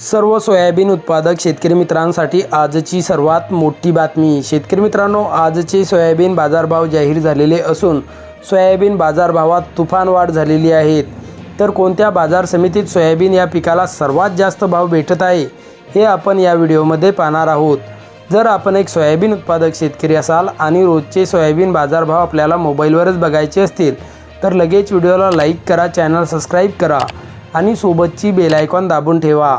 सर्व सोयाबीन उत्पादक शेतकरी मित्रांसाठी आजची सर्वात मोठी बातमी. शेतकरी मित्रांनो आजचे सोयाबीन बाजारभाव जाहीर झालेले असून सोयाबीन बाजारभावात तुफान वाढ झालेली आहे. तर कोणत्या बाजार समितीत सोयाबीन या पिकाला सर्वात जास्त भाव भेटत आहे हे आपण या व्हिडिओमध्ये पाहणार आहोत. जर आपण एक सोयाबीन उत्पादक शेतकरी असाल आणि रोजचे सोयाबीन बाजारभाव आपल्याला मोबाईलवरच बघायचे असतील तर लगेच व्हिडिओला लाईक करा चॅनल सबस्क्राईब करा आणि सोबतची बेल आयकॉन दाबून ठेवा.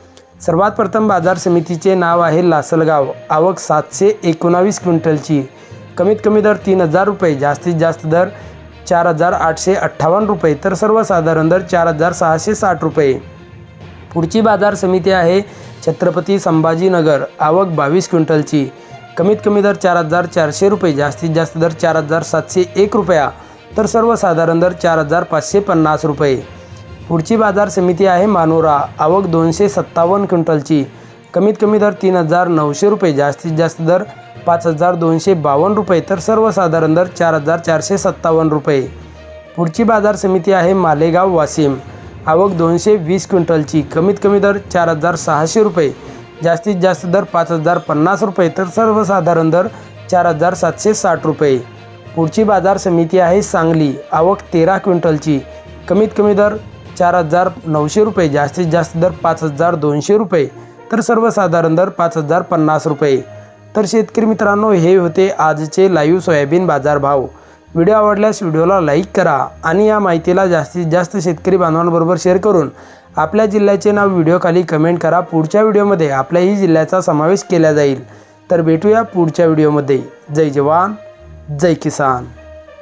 सर्वात प्रथम बाजार समितीचे नाव आहे लासलगाव. आवक सातशे एकोणावीस क्विंटलची. कमीत कमी दर तीन हजार रुपये जास्तीत जास्त दर चार हजार आठशे अठ्ठावन्न रुपये तर सर्वसाधारण दर चार हजार सहाशे साठ रुपये. पुढची बाजार समिती आहे छत्रपती संभाजीनगर. आवक बावीस क्विंटलची. कमीत कमी दर चार हजार चारशे रुपये जास्तीत जास्त दर चार हजार सातशे एक रुपया तर सर्वसाधारण दर चार हजार पाचशे पन्नास रुपये. पुढची बाजार समिती आहे मानोरा. आवक दोनशे सत्तावन्न क्विंटलची. कमीत कमी दर तीन हजार नऊशे रुपये जास्तीत जास्त दर पाच हजार दोनशे बावन्न रुपये तर सर्वसाधारण दर चार हजार चारशे सत्तावन्न रुपये. पुढची बाजार समिती आहे मालेगाव वाशिम. आवक दोनशे वीस क्विंटलची. कमीत कमी दर चार हजार सहाशे रुपये जास्तीत जास्त दर पाच हजार पन्नास रुपये तर सर्वसाधारण दर चार हजार सातशे साठ रुपये. पुढची बाजार समिती आहे सांगली. आवक तेरा क्विंटलची. कमीत कमी दर चार हजार नऊशे रुपये जास्तीत जास्त दर पाच हजार दोनशे रुपये तर सर्वसाधारण दर पाच हजार पन्नास रुपये. तर शेतकरी मित्रांनो हे होते आजचे लाईव्ह सोयाबीन बाजारभाव. व्हिडिओ आवडल्यास व्हिडिओला लाईक करा आणि या माहितीला जास्तीत जास्त शेतकरी बांधवांबरोबर शेअर करून आपल्या जिल्ह्याचे नाव व्हिडिओखाली कमेंट करा. पुढच्या व्हिडिओमध्ये आपल्याही जिल्ह्याचा समावेश केला जाईल. तर भेटूया पुढच्या व्हिडिओमध्ये. जय जवान जय किसान.